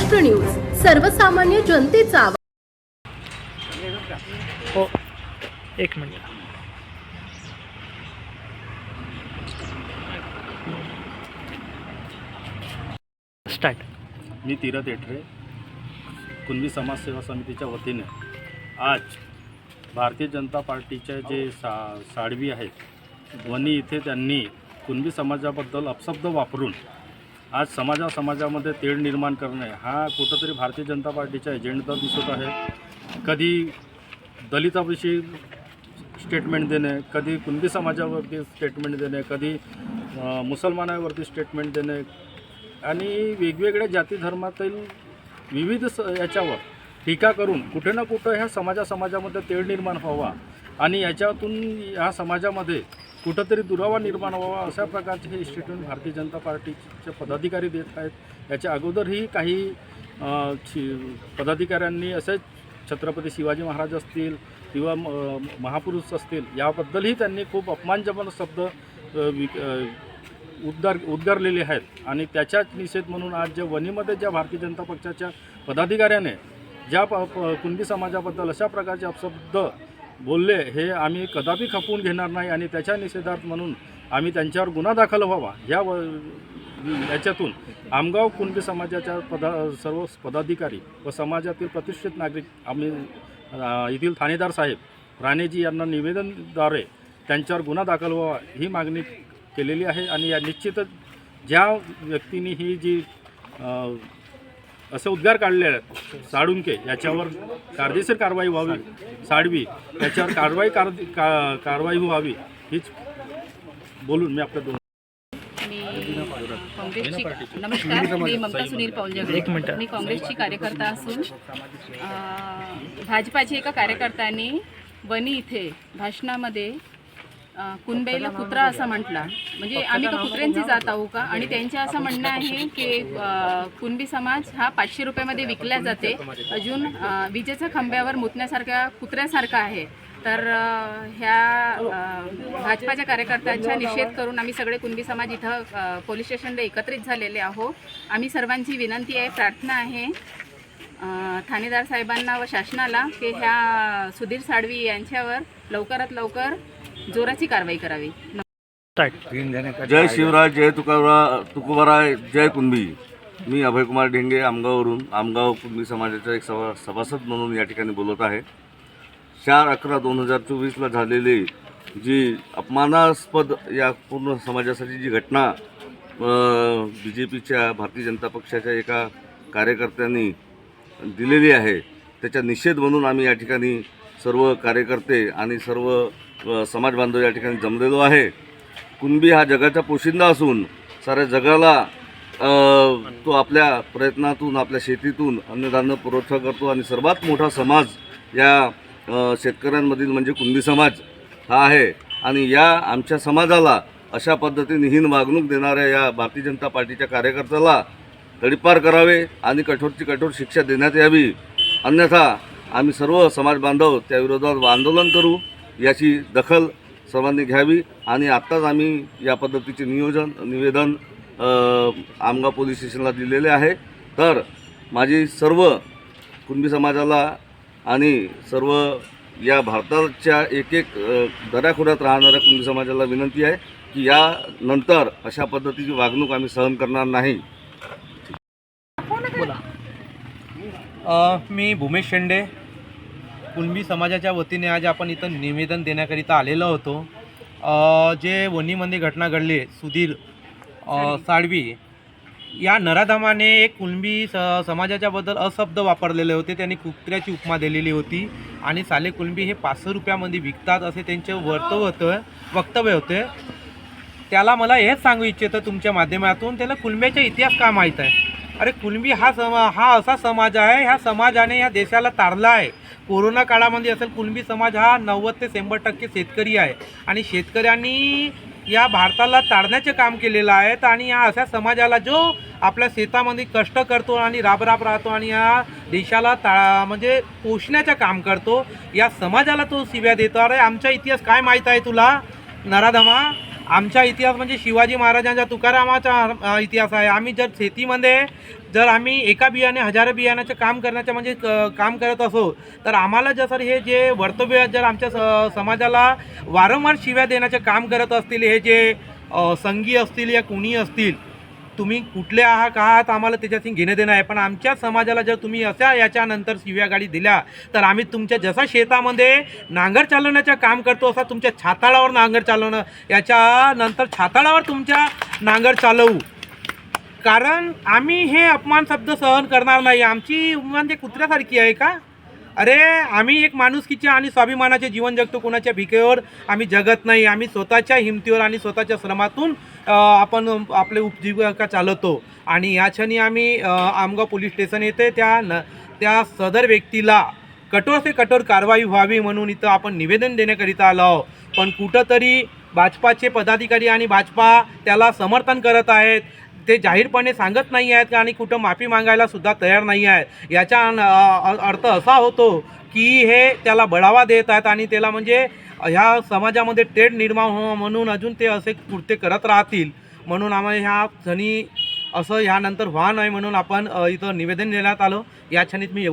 Maharashtra news सर्वसामान्य जनतेचा आवाज. हो एक मिनिट. स्टार्ट मी तीरथ एटरे कुणबी समाजसेवा समितीच्या वतीने आज भारतीय जनता पार्टीचे जे सा साडवी आहेत वनी इथे त्यांनी कुणबी समाजाबद्दल अपशब्द वापरून आज समाजा समाजामध्ये तेढ निर्माण करणे हा कुठंतरी भारतीय जनता पार्टीचा एजेंडा दिसत आहे. कधी दलिताविषयी स्टेटमेंट देणे कधी कुणबी समाजावरती स्टेटमेंट देणे कधी मुसलमानावरती स्टेटमेंट देणे आणि वेगवेगळ्या जाती धर्मातील विविध स याच्यावर टीका करून कुठे ना कुठं ह्या समाजा समाजामध्ये तेढ निर्माण व्हावा आणि याच्यातून ह्या समाजामध्ये कुठंतरी दुरावा निर्माण व्हावा अशा प्रकारचे हे स्टेटमेंट भारतीय जनता पार्टीचे पदाधिकारी देत आहेत. याच्या अगोदरही काही पदाधिकाऱ्यांनी असेच छत्रपती शिवाजी महाराज असतील किंवा म- महापुरुष असतील याबद्दलही त्यांनी खूप अपमानजनक शब्द विक उद्गार उद्गारलेले आहेत. आणि त्याच्याच निषेध म्हणून आज ज्या वनीमध्ये ज्या भारतीय जनता पक्षाच्या पदाधिकाऱ्याने ज्या प प- कुणबी समाजाबद्दल अशा प्रकारचे अपशब्द बोलले हे आम्ही कदापि खपवून घेणार नाही आणि त्याच्या निषेधात म्हणून आम्ही त्यांच्यावर गुन्हा दाखल व्हावा. या व याच्यातून आमगाव कुणबी समाजाच्या पदा सर्व पदाधिकारी व समाजातील प्रतिष्ठित नागरिक आम्ही येथील ठाणेदार साहेब राणेजी यांना निवेदनद्वारे त्यांच्यावर गुन्हा दाखल व्हावा ही मागणी केलेली आहे आणि या निश्चितच ज्या व्यक्तींनी ही जी असे उद्गार काढले आहेत. साळुंके याच्यावर कायदेशीर कारवाई व्हावी. साडवी याच्यावर कारवाई कार का कारवाई व्हावी. हीच बोलून मी आपल्या दोन काँग्रेसची नमस्कार मी ममता सुनील पाऊल जगडे एक मिनिटं. मी काँग्रेसची कार्यकर्ता असून भाजपाचे एका कार्यकर्त्यांनी वनी इथे भाषणामध्ये कुणबेला कुत्रा असं म्हटला. म्हणजे आम्ही का कुत्र्यांची जात आहो का? आणि त्यांचं असं म्हणणं आहे की कुणबी समाज हा पाचशे रुपयामध्ये विकला जाते. अजून विजेच्या खांब्यावर मुतण्यासारख्या कुत्र्यासारखा आहे. तर ह्या भाजपाच्या कार्यकर्त्यांचा निषेध करून आम्ही सगळे कुणबी समाज इथं पोलीस स्टेशनला एकत्रित झालेले आहो आम्ही सर्वांची विनंती आहे प्रार्थना आहे. ठाणेदार साहेबांना व शासनाला की ह्या सुधीर साळवी यांच्यावर लवकरात लवकर जोराची कारवाई करावी. स्टार्ट जय शिवराज जय तुकारा तुकोबाराय जय कुणबी. मी अभयकुमार ढेंगे आमगाववरून आमगाव कुणबी समाजाचा एक सभा सभासद म्हणून या ठिकाणी बोलत आहे. चार अकरा दोन हजार चोवीसला झालेली जी अपमानास्पद या पूर्ण समाजासाठी जी घटना बी जे पीच्या भारतीय जनता पक्षाच्या एका कार्यकर्त्यांनी दिलेली आहे. त्याच्या निषेध म्हणून आम्ही या ठिकाणी सर्व कार्यकर्ते आणि सर्व समाज बांधव या ठिकाणी जमलेलो आहे. कुणबी हा जगाचा पोशिंदा असून साऱ्या जगाला तो आपल्या प्रयत्नातून आपल्या शेतीतून अन्नधान्य पुरवठा करतो आणि सर्वात मोठा समाज या शेतकऱ्यांमधील म्हणजे कुणबी समाज हा आहे. आणि या आमच्या समाजाला अशा पद्धतीने हीन वागणूक देणाऱ्या या भारतीय जनता पार्टीच्या कार्यकर्त्याला तडीपार करावे आणि कठोरची कठोर शिक्षा देण्यात यावी. अन्यथा आम्ही सर्व समाज बांधव त्या विरोधात आंदोलन करू याची दखल सर्वांनी घ्यावी आणि आत्ताच आम्ही या पद्धतीचे नियोजन निवेदन आमगाव पोलीस स्टेशनला दिलेले आहे. तर माझी सर्व कुणबी समाजाला आणि सर्व या भारताच्या एक एक दऱ्याखोऱ्यात राहणाऱ्या कुणबी समाजाला विनंती आहे की यानंतर अशा पद्धतीची वागणूक आम्ही सहन करणार नाही. मी भूमेश शेंडे. कुणबी समाजाच्या वतीने आज आपण इथं निवेदन देण्याकरिता आलेलो होतो. जे वणीमध्ये घटना घडली सुधीर साळवी. या नराधामाने एक कुणबी स समाजाच्याबद्दल अशब्द वापरलेले होते. त्यांनी कुत्र्याची उपमा दिलेली होती आणि साले कुणबी हे पाचशे रुपयामध्ये विकतात असे त्यांचे वर्तव्य होतं वक्तव्य होते. त्याला मला हेच सांगू इच्छितं तुमच्या माध्यमातून त्याला कुणब्याचा इतिहास का माहीत आहे? अरे कुणबी हा समा हा असा समाज आहे ह्या समाजाने या देशाला तारला आहे. कोरोना काळामध्ये असेल कुणबी समाज हा नव्वद ते शंभर टक्के शेतकरी आहे. आणि शेतकऱ्यांनी या भारताला तारण्याचे काम केलेलं आहे आणि या अशा समाजाला जो आपल्या शेतामध्ये कष्ट करतो आणि राबराब राहतो आणि या देशाला ता म्हणजे पोषण्याचं काम करतो या समाजाला तो शिव्या देतो. अरे आमचा इतिहास काय माहीत आहे तुला? नराधमा आमचा इतिहास म्हणजे शिवाजी महाराजांचा तुकारामाचा इतिहास आहे. आम्ही जर शेतीमध्ये जर आम्ही एका बियाणे हजारो बियाण्याचं काम करण्याचं म्हणजे क- काम करत असो तर आम्हाला जर सर हे जे वर्तव्य जर आमच्या स समाजाला वारंवार शिव्या देण्याचं काम करत असतील हे जे संघी असतील या कुणी असतील तुम्ही कुठले आहात का आहात आम्हाला त्याच्याशी घेणं देणं आहे. पण आमच्या समाजाला जर तुम्ही अशा याच्यानंतर शिव्या गाडी दिल्या तर आम्ही तुमच्या जसा शेतामध्ये नांगर चालवण्याचं काम करतो असा तुमच्या छाताळावर नांगर चालवणं याच्यानंतर छाताळावर तुमच्या नांगर चालवू. कारण आम्ही हे अपमान शब्द सहन करणार नाही. आमची म्हणजे कुत्र्यासारखी आहे का? अरे आम्ही एक माणुसकीचे आणि स्वाभिमानाचे जीवन जगतो कोणाच्या भिकेवर? आम्ही जगत नाही. आम्ही स्वतःच्या हिमतीवर आणि स्वतःच्या श्रमातून आपण आपले उपजीविका चालवतो. आणि या क्षणी आम्ही आमगाव पोलीस स्टेशन येथे त्या न त्या सदर व्यक्तीला कठोर ते कठोर कारवाई व्हावी म्हणून इथं आपण निवेदन देण्याकरिता आलो आहोत. पण कुठंतरी भाजपाचे पदाधिकारी आणि भाजपा त्याला समर्थन करत आहेत. ते जाहीरपणे सांगत नाही आहेत आणि कुठं माफी मागायला सुद्धा तयार नाही आहेत? याचा अर्थ असा होतो की हे त्याला बढावा देत आहेत आणि त्याला म्हणजे ह्या समाजामध्ये तेढ निर्माण हो म्हणून अजून ते असे कृत्य करत राहतील. म्हणून आम्हाला ह्या क्षणी असं ह्यानंतर व्हा नाही म्हणून आपण इथं निवेदन देण्यात आलं. या क्षणीत मी एवढं